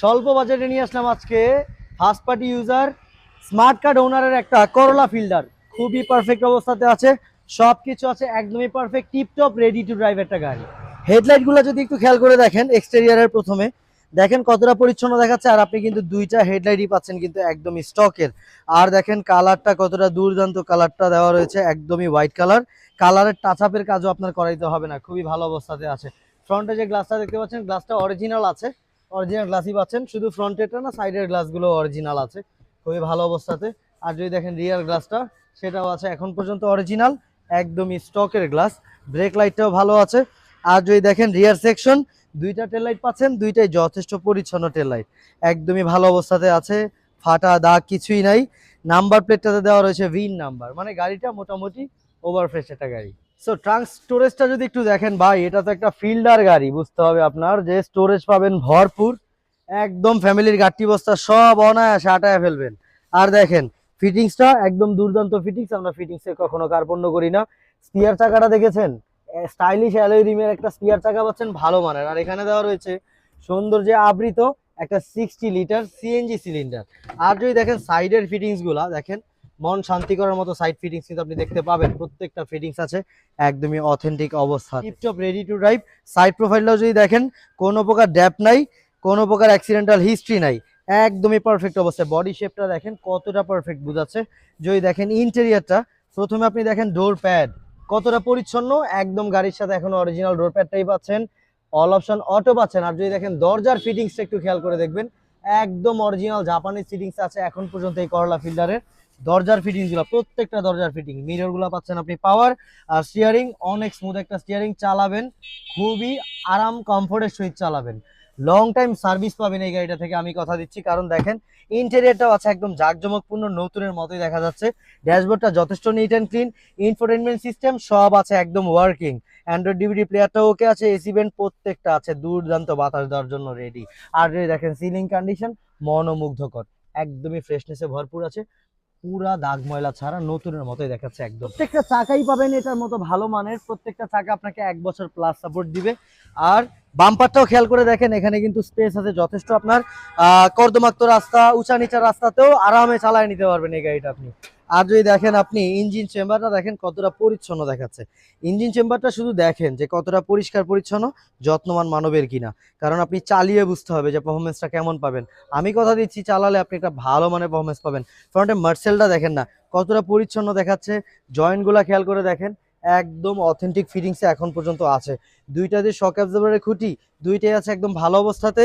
স্বল্প বাজেটে নিয়ে আসলাম আজকে first party user smart card ওনারের একটা করলা ফিল্ডার খুবই পারফেক্ট অবস্থাতে আছে সব কিছু আছে একদমই perfect tiptop ready to drive একটা গাড়ি। হেডলাইটগুলো যদি একটু খেয়াল করে দেখেন এক্সটেরিয়ারের প্রথমে। দেখেন কতটা পরিচ্ছন্ন দেখাচ্ছে, আর আপনি কিন্তু দুইটা হেডলাইটই পাচ্ছেন কিন্তু একদমই স্টকের আর দেখেন কালারটা কতটা দুর্দান্ত কালারটা দেওয়া রয়েছে একদমই হোয়াইট কালার কালারের টাচ আপের কাজও আপনার করাইতে হবে না, খুবই ভালো অবস্থাতে আছে। ফ্রন্টে যে গ্লাসটা দেখতে পাচ্ছেন গ্লাসটা অরিজিনাল আছে। অরিজিনাল গ্লাসই পাচ্ছেন। শুধু ফ্রন্টেরটা না সাইডের গ্লাসগুলো অরিজিনাল আছে। খুবই ভালো অবস্থাতে। আর যদি দেখেন রিয়ার গ্লাসটা সেটাও আছে এখন পর্যন্ত অরিজিনাল একদমই স্টকের গ্লাস ব্রেক লাইটটাও ভালো আছে। আর যদি দেখেন রিয়ার সেকশন দুইটা টেল লাইট পাচ্ছেন, দুইটাই যথেষ্ট পরিচ্ছন্ন টেল লাইট একদমই ভালো অবস্থাতে আছে। ফাটা দাগ কিছুই নাই। নাম্বার প্লেটটাতে দেওয়া রয়েছে ভিন নাম্বার মানে গাড়িটা মোটামুটি ওভার ফ্রেশ একটা গাড়ি। সো ট্রাঙ্ক স্টোরেজটা যদি একটু দেখেন, ভাই, এটা তো একটা ফিল্ডার গাড়ি, বুঝতে হবে আপনার। যে স্টোরেজ পাবেন ভরপুর, একদম ফ্যামিলির গাড়ি বস্তা, সব অনায়াসে আটায় ফেলবেন। আর দেখেন ফিটিংসটা একদম দুর্দান্ত ফিটিংস আমরা ফিটিংসে কখনো কার্পণ্য করি না। স্পিয়ার চাকাটা দেখেছেন? স্টাইলিশ অ্যালয় রিমের একটা স্পিয়ার চাকা পাচ্ছেন, ভালো মানের। আর এখানে দেওয়া রয়েছে সৌন্দর্যে আবৃত একটা সিক্সটি লিটার সিএনজি সিলিন্ডার আর যদি দেখেন সাইডের ফিটিংসগুলা দেখেন মন শান্তি করার মতো সাইড ফিটিংস কিন্তু আপনি দেখতে পাবেন। প্রত্যেকটা ফিটিংস আছে একদমই অথেন্টিক অবস্থা tiptop ready to drive side প্রোফাইলটাও যদি দেখেন কোনো প্রকার ড্যাপ নাই কোনো প্রকার অ্যাক্সিডেন্টাল হিস্ট্রি নাই একদমই পারফেক্ট অবস্থায়। বডি শেপটা দেখেন কতটা পারফেক্ট বোঝাচ্ছে। যদি দেখেন ইন্টেরিয়ারটা প্রথমে আপনি দেখেন ডোর প্যাড কতটা পরিচ্ছন্ন একদম গাড়ির সাথে এখন অরিজিনাল ডোর প্যাডটাই পাচ্ছেন। অল অপশন অটো পাচ্ছেন। আর যদি দেখেন দরজার ফিটিংসটা একটু খেয়াল করে দেখবেন একদম অরিজিনাল জাপানিজ ফিটিংস আছে এখন পর্যন্ত এই করলা ফিল্ডারের দরজার ফিটিংগুলো, প্রত্যেকটা দরজার ফিটিং মিররগুলো পাচ্ছেন আপনি পাওয়ার আর স্টিয়ারিং অনেক স্মুথ একটা স্টিয়ারিং চালাবেন। খুবই আরাম কমফোর্টের সহিত চালাবেন। লং টাইম সার্ভিস পাবেন এই গাড়িটা থেকে, আমি কথা দিচ্ছি। কারণ দেখেন ইন্টেরিয়ারটাও আছে একদম জাঁকজমকপূর্ণ, নতুনের মতোই দেখা যাচ্ছে। ড্যাশবোর্ডটা যথেষ্ট neat and clean infotainment system সব আছে একদম ওয়ার্কিং অ্যান্ড্রয়েড ডিভিডি প্লেয়ারটাও ওকে আছে এসি ভেন্ট প্রত্যেকটা আছে, দুর্দান্ত বাতাস দেওয়ার জন্য রেডি আর দেখেন সিলিং কন্ডিশন মনোমুগ্ধকর, একদমই ফ্রেশনেসে ভরপুর আছে। পুরা দাগ ময়লা ছাড়া নতুনের মতোই দেখাচ্ছে একদম। প্রত্যেকটা চাকাই পাবেন এটার মতো ভালো মানের প্রত্যেকটা চাকা আপনাকে এক বছর প্লাস সাপোর্ট দিবে। আর বাম্পারটাও খেয়াল করে দেখেন এখানে কিন্তু স্পেস আছে যথেষ্ট আপনার। আহ, কর্দমাক্ত রাস্তা উঁচা নিচা রাস্তাতেও আরামে চালায় নিতে পারবেন এই গাড়িটা আপনি। আর যদি দেখেন আপনি ইঞ্জিন চেম্বারটা, দেখেন কতটা পরিচ্ছন্ন দেখাচ্ছে। ইঞ্জিন চেম্বারটা শুধু দেখেন যে কতটা পরিষ্কার, পরিচ্ছন্ন যত্নমান মানবের কিনা। কারণ আপনি চালিয়ে বুঝতে হবে যে পারফরমেন্সটা কেমন পাবেন। আমি কথা দিচ্ছি, চালালে আপনি একটা ভালো মানের পারফরমেন্স পাবেন। ফ্রন্টে মার্সেলটা দেখেন না, কতটা পরিচ্ছন্ন দেখাচ্ছে। জয়েন্টগুলা খেয়াল করে দেখেন, একদম অথেন্টিক ফিটিংসে এখন পর্যন্ত আছে। দুইটা যে শক অ্যাবজর্ভারের খুঁটি, দুইটাই আছে একদম ভালো অবস্থাতে।